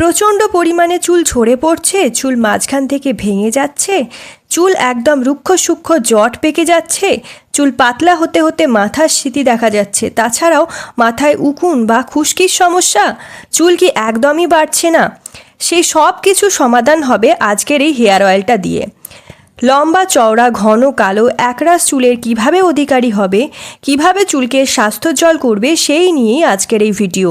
প্রচণ্ড পরিমাণে চুল ঝরে পড়ছে, চুল মাঝখান থেকে ভেঙে যাচ্ছে, চুল একদম রুক্ষ সূক্ষ্ম জট পেকে যাচ্ছে, চুল পাতলা হতে হতে মাথার স্মৃতি দেখা যাচ্ছে। তাছাড়াও মাথায় উকুন বা খুশকির সমস্যা, চুল কি একদমই বাড়ছে না। সেই সব কিছু সমাধান হবে আজকের এই হেয়ার অয়েলটা দিয়ে। লম্বা চওড়া, ঘন, কালো, একরাশ চুলের কীভাবে অধিকারী হবে, কীভাবে চুলকে স্বাস্থ্যোজ্জ্বল করবে, সেই নিয়েই আজকের এই video.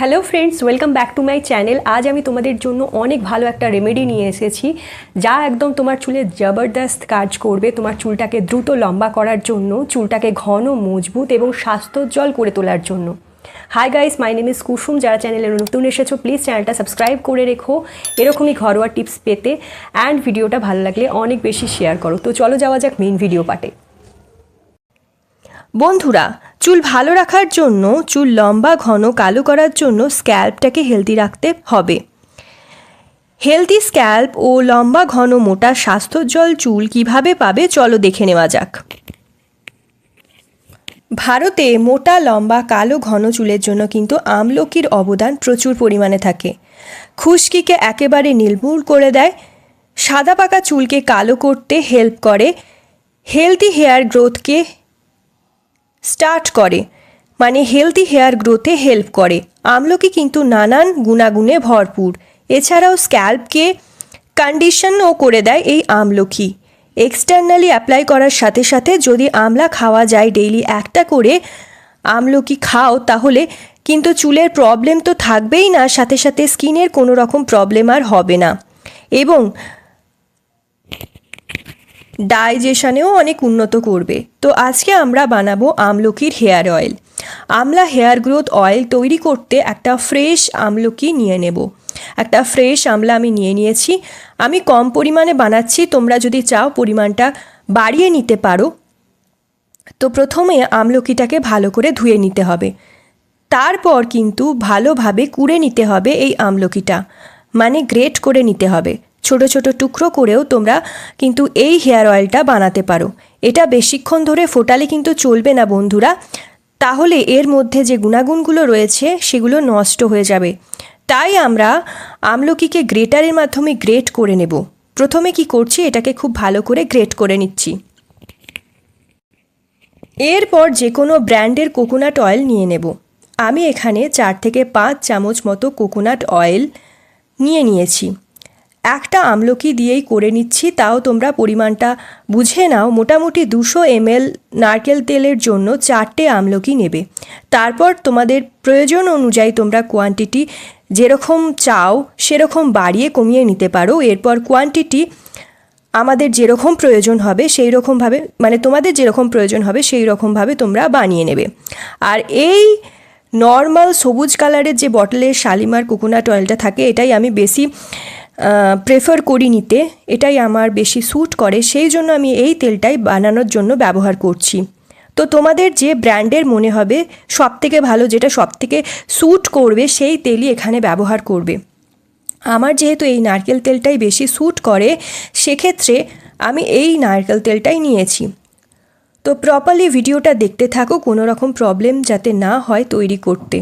Hello friends welcome back to my channel আজ আমি তোমাদের জন্য অনেক ভালো একটা রেমেডি নিয়ে এসেছি, যা একদম তোমার চুলে জবরদস্ত কাজ করবে, তোমার চুলটাকে দ্রুত লম্বা করার জন্য, চুলটাকে ঘন, মজবুত এবং স্বাস্থ্যোজ্জ্বল করে তোলার জন্য। Hi guys my name is Kusum যারা চ্যানেলে নতুন এসেছ প্লিজ চ্যানেলটা সাবস্ক্রাইব করে রেখো, এরকমই ঘরোয়া টিপস পেতে অ্যান্ড ভিডিওটা ভালো লাগলে অনেক বেশি শেয়ার করো। তো চলো যাওয়া যাক মেন ভিডিও পার্টে বন্ধুরা, চুল ভালো রাখার জন্য চুল লম্বা, ঘন, কালো করার জন্য স্ক্যাল্পটাকে হেলদি রাখতে হবে। হেলদি স্ক্যাল্প ও লম্বা, ঘন, মোটা স্বাস্থ্যোজ্জ্বল চুল কীভাবে পাবে চলো দেখে নেওয়া যাক। ভারতে মোটা, লম্বা, কালো, ঘন চুলের জন্য কিন্তু আমলকির অবদান প্রচুর পরিমাণে থাকে। খুশকিকে একেবারে নির্মূল করে দেয়। সাদা পাকা চুলকে কালো করতে হেল্প করে। হেলদি হেয়ার গ্রোথকে স্টার্ট করে মানে হেলদি হেয়ার গ্রোথে হেল্প করে। আমলকি কিন্তু নানান গুণাগুণে ভরপুর। এছাড়াও স্ক্যাল্পকে কন্ডিশনও করে দেয় এই আমলকি। এক্সটার্নালি অ্যাপ্লাই করার সাথে সাথে যদি আমলা খাওয়া যায় ডেইলি একটা করে আমলকি খাও, তাহলে কিন্তু চুলের প্রবলেম তো থাকবেই না, সাথে সাথে স্কিনের কোনো রকম প্রবলেম আর হবে না। এবং ডাইজেশনেও অনেক উন্নত করবে। তো আজকে আমরা বানাবো আমলকির hair oil. Amla hair growth oil তৈরি করতে একটা ফ্রেশ আমলকি নিয়ে নেব। একটা ফ্রেশ আমলা আমি নিয়ে নিয়েছি। আমি কম পরিমাণে বানাচ্ছি, তোমরা যদি চাও পরিমাণটা বাড়িয়ে নিতে পারো। তো প্রথমে আমলকিটাকে ভালো করে ধুয়ে নিতে হবে। তারপর কিন্তু ভালোভাবে কুড়ে নিতে হবে এই আমলকিটা। মানে গ্রেট করে নিতে হবে। ছোট ছোট টুকরো করেও তোমরা কিন্তু এই হেয়ার অয়েলটা বানাতে পারো। এটা বেশিক্ষণ ধরে ফোটালে কিন্তু চলবে না বন্ধুরা। তাহলে এর মধ্যে যে গুণাগুণগুলো রয়েছে সেগুলো নষ্ট হয়ে যাবে। তাই আমরা আমলকিকে গ্রেটারের মাধ্যমে গ্রেট করে নেব। প্রথমে কি করছি? এটাকে খুব ভালো করে গ্রেট করে নিচ্ছি। এরপর যে কোনো ব্র্যান্ডের কোকোনাট অয়েল নিয়ে নেব। আমি এখানে চার থেকে পাঁচ চামচ মতো কোকোনাট অয়েল নিয়ে নিয়েছি। একটা আমলকি দিয়েই করে নিচ্ছি, তাও তোমরা পরিমাণটা বুঝে নাও। মোটামুটি দুশো এমএল নারকেল তেলের জন্য চারটে আমলকি নেবে। তারপর তোমাদের প্রয়োজন অনুযায়ী তোমরা কোয়ান্টিটি যেরকম চাও, সেরকম বাড়িয়ে কমিয়ে নিতে পারো। এরপর কোয়ান্টিটি আমাদের যেরকম প্রয়োজন হবে সেই রকমভাবে মানে তোমাদের যেরকম প্রয়োজন হবে সেই রকমভাবে তোমরা বানিয়ে নেবে। আর এই নর্মাল সবুজ কালারের যে বটলের শালিমার কোকোনাট অয়েলটা থাকে, এটাই আমি বেশি প্রেফার করি নিতে, এটাই আমার বেশি স্যুট করে, সেই জন্য আমি এই তেলটাই বানানোর জন্য ব্যবহার করছি। তো তোমাদের যে ব্র্যান্ডের মনে হবে সব থেকে ভালো যেটা সব থেকে স্যুট করবে, সেই তেলই এখানে ব্যবহার করবে। আমার যেহেতু এই নারকেল তেলটাই বেশি স্যুট করে, সেক্ষেত্রে আমি এই নারকেল তেলটাই নিয়েছি। তো প্রপারলি ভিডিওটা দেখতে থাকো, কোনো রকম প্রবলেম যাতে না হয় তৈরি করতে।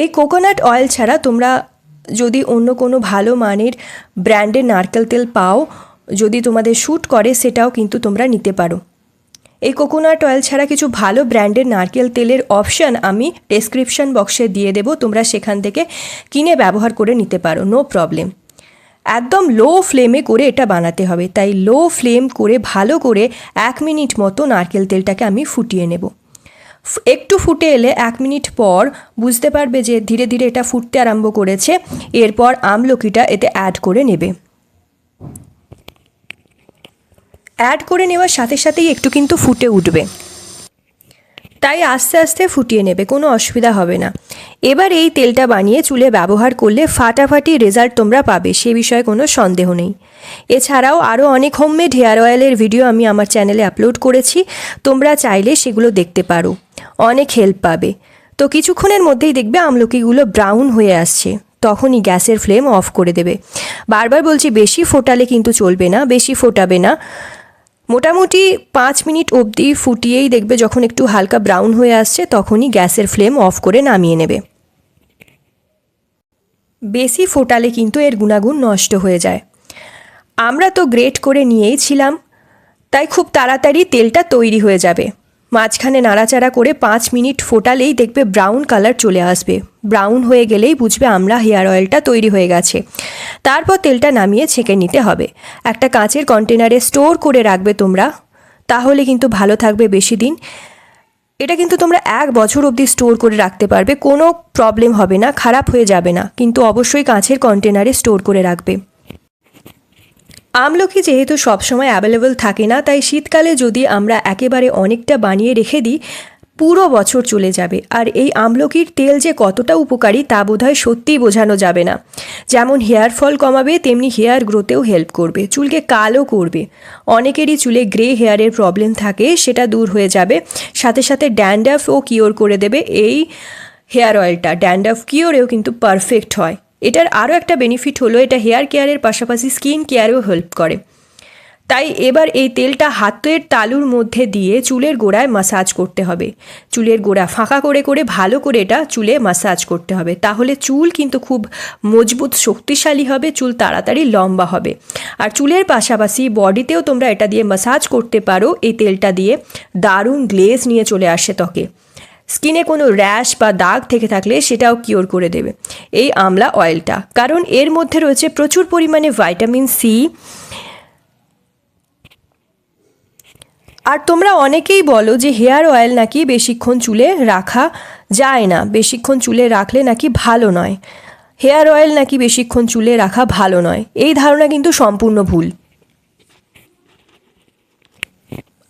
এই কোকোনাট অয়েল ছাড়া তোমরা যদি অন্য কোনো ভালো মানের ব্র্যান্ডের নারকেল তেল পাও, যদি তোমাদের শ্যুট করে, সেটাও কিন্তু তোমরা নিতে পারো। এই কোকোনাট অয়েল ছাড়া কিছু ভালো ব্র্যান্ডের নারকেল তেলের অপশান আমি ডেসক্রিপশন বক্সে দিয়ে দেবো। তোমরা সেখান থেকে কিনে ব্যবহার করে নিতে পারো নো প্রবলেম একদম লো ফ্লেমে করে এটা বানাতে হবে। তাই লো ফ্লেম করে ভালো করে এক মিনিট মতো নারকেল তেলটাকে আমি ফুটিয়ে নেব। একটু ফুটে এলে এক মিনিট পর বুঝতে পারবে যে ধীরে ধীরে এটা ফুটতে আরম্ভ করেছে। এরপর আমলকিটা এতে অ্যাড করে নেবে। অ্যাড করে নেওয়ার সাথে সাথেই একটু কিন্তু ফুটে উঠবে। তাই আস্তে আস্তে ফুটিয়ে নেবে, কোনো অসুবিধা হবে না। এবার এই তেলটা বানিয়ে চুলে ব্যবহার করলে ফাটাফাটি রেজাল্ট তোমরা পাবে, সে বিষয়ে কোনো সন্দেহ নেই। এছাড়াও আরও অনেক হোমমেড হেয়ার অয়েলের ভিডিও আমি আমার চ্যানেলে আপলোড করেছি, তোমরা চাইলে সেগুলো দেখতে পারো। অনেক হেল্প পাবে। তো কিছুক্ষণের মধ্যেই দেখবে আমলকিগুলো ব্রাউন হয়ে আসছে। তখনই গ্যাসের ফ্লেম অফ করে দেবে। বারবার বলছি, বেশি ফোটালে কিন্তু চলবে না, বেশি ফোটাবে না। মোটামুটি পাঁচ মিনিট অবধি ফুটিয়েই দেখবে যখন একটু হালকা ব্রাউন হয়ে আসছে, তখনই গ্যাসের ফ্লেম অফ করে নামিয়ে নেবে। বেশি ফোটালে কিন্তু এর গুণাগুণ নষ্ট হয়ে যায়। আমরা তো গ্রেট করে নিয়েই ছিলাম, তাই খুব তাড়াতাড়ি তেলটা তৈরি হয়ে যাবে। মাঝখানে নাড়াচাড়া করে পাঁচ মিনিট ফোটালেই দেখবে ব্রাউন কালার চলে আসবে। ব্রাউন হয়ে গেলেই বুঝবে আমরা হেয়ার অয়েলটা তৈরি হয়ে গেছে। তারপর তেলটা নামিয়ে ছেঁকে নিতে হবে। একটা কাঁচের কন্টেনারে স্টোর করে রাখবে তোমরা। তাহলে কিন্তু ভালো থাকবে বেশি দিন। এটা কিন্তু তোমরা এক বছর অবধি স্টোর করে রাখতে পারবে। কোনো প্রবলেম হবে না, খারাপ হয়ে যাবে না। কিন্তু অবশ্যই কাঁচের কন্টেনারে স্টোর করে রাখবে। আমলকি যেহেতু সবসময় অ্যাভেলেবল থাকে না, তাই শীতকালে যদি আমরা একেবারে অনেকটা বানিয়ে রেখে দিই, পুরো বছর চলে যাবে। আর এই আমলকির তেল যে কতটা উপকারী তা বোধহয় সত্যিই বোঝানো যাবে না। যেমন হেয়ার ফল কমাবে, তেমনি হেয়ার গ্রোথেও হেল্প করবে, চুলকে কালো করবে। অনেকেরই চুলে গ্রে হেয়ারের প্রবলেম থাকে, সেটা দূর হয়ে যাবে। সাথে সাথে ড্যান্ডাফও কিওর করে দেবে এই হেয়ার অয়েলটা ড্যান্ডাফ কিওরেও কিন্তু পারফেক্ট হয়। এটার আরও একটা বেনিফিট হলো, এটা হেয়ার কেয়ারের পাশাপাশি স্কিন কেয়ারেও হেল্প করে। তাই এবার এই তেলটা হাতের তালুর মধ্যে দিয়ে চুলের গোড়ায় মাসাজ করতে হবে। চুলের গোড়া ফাঁকা করে করে ভালো করে এটা চুলে মাসাজ করতে হবে। তাহলে চুল কিন্তু খুব মজবুত, শক্তিশালী হবে, চুল তাড়াতাড়ি লম্বা হবে। আর চুলের পাশাপাশি বডিতেও তোমরা এটা দিয়ে মাসাজ করতে পারো, এই তেলটা দিয়ে। দারুণ গ্লেজ নিয়ে চলে আসে ত্বকে। স্কিনে কোনো র্যাশ বা দাগ থেকে থাকলে সেটাও কিওর করে দেবে এই আমলা অয়েলটা। কারণ এর মধ্যে রয়েছে প্রচুর পরিমাণে ভাইটামিন সি। আর তোমরা অনেকেই বলো যে হেয়ার অয়েল নাকি বেশিক্ষণ চুলে রাখা যায় না, বেশিক্ষণ চুলে রাখলে নাকি ভালো নয়। হেয়ার অয়েল নাকি বেশিক্ষণ চুলে রাখা ভালো নয়। এই ধারণা কিন্তু সম্পূর্ণ ভুল।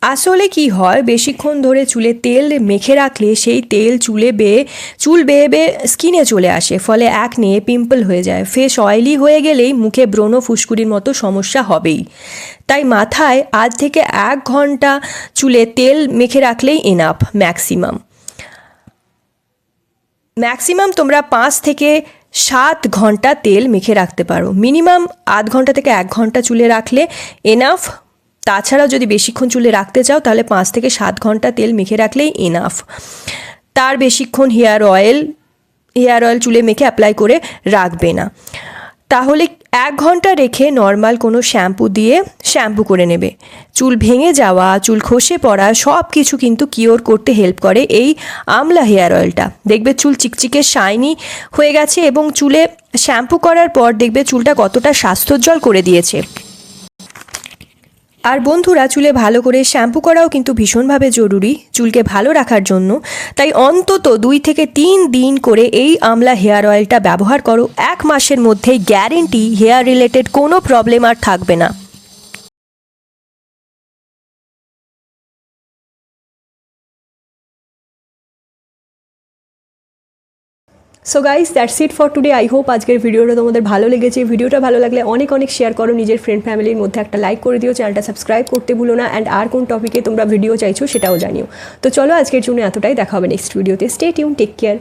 আসলে কি হয়? বেশিক্ষণ ধরে চুলে তেল মেখে রাখলে সেই তেল চুলে বেয়ে চুল বেয়ে বেয়ে স্কিনে চলে আসে, ফলে একনে পিম্পল হয়ে যায়। ফেস অয়েলি হয়ে গেলেই মুখে ব্রণ ফুসকুড়ির মতো সমস্যা হবেই। তাই মাথায় আজ থেকে এক ঘণ্টা চুলে তেল মেখে রাখলেই এনাফ ম্যাক্সিমাম ম্যাক্সিমাম তোমরা পাঁচ থেকে সাত ঘণ্টা তেল মেখে রাখতে পারো। মিনিমাম আধ ঘণ্টা থেকে এক ঘণ্টা চুলে রাখলে এনাফ তাছাড়াও যদি বেশিক্ষণ চুলে রাখতে চাও, তাহলে পাঁচ থেকে সাত ঘণ্টা তেল মেখে রাখলেই এনাফ তার বেশিক্ষণ হেয়ার অয়েল হেয়ার অয়েল চুলে মেখে অ্যাপ্লাই করে রাখবে না। তাহলে এক ঘণ্টা রেখে নর্মাল কোনো শ্যাম্পু দিয়ে শ্যাম্পু করে নেবে। চুল ভেঙে যাওয়া, চুল খসে পড়া সব কিছু কিন্তু কিওর করতে হেল্প করে এই আমলা হেয়ার অয়েলটা। দেখবে চুল চিকচিকে শাইনি হয়ে গেছে এবং চুলে শ্যাম্পু করার পর দেখবে চুলটা কতটা স্বাস্থ্যোজ্জ্বল করে দিয়েছে। আর বন্ধুরা, চুলে ভালো করে শ্যাম্পু করাও কিন্তু ভীষণভাবে জরুরি, চুলকে ভালো রাখার জন্য। তাই অন্তত দুই থেকে তিন দিন করে এই আমলা হেয়ার অয়েলটা ব্যবহার করো। এক মাসের মধ্যেই গ্যারেন্টি হেয়ার রিলেটেড কোনো প্রবলেম আর থাকবে না। So guys that's it for today I hope আজকের ভিডিওটা তোমাদের ভালো লেগেছে। ভিডিওটা ভালো লাগলে অনেক অনেক শেয়ার করো। নিজের ফ্রেন্ড ফ্যামিলির মধ্যে একটা লাইক করে দিও। চ্যানেলটা সাবস্ক্রাইব করতে ভুলো না। অ্যান্ড আর কোন টপিকে তোমরা ভিডিও চাইছো সেটাও জানিও। তো চলো আজকের জন্য এতটাই। দেখা হবে নেক্সট ভিডিওতে স্টে টিউন টেক কেয়ার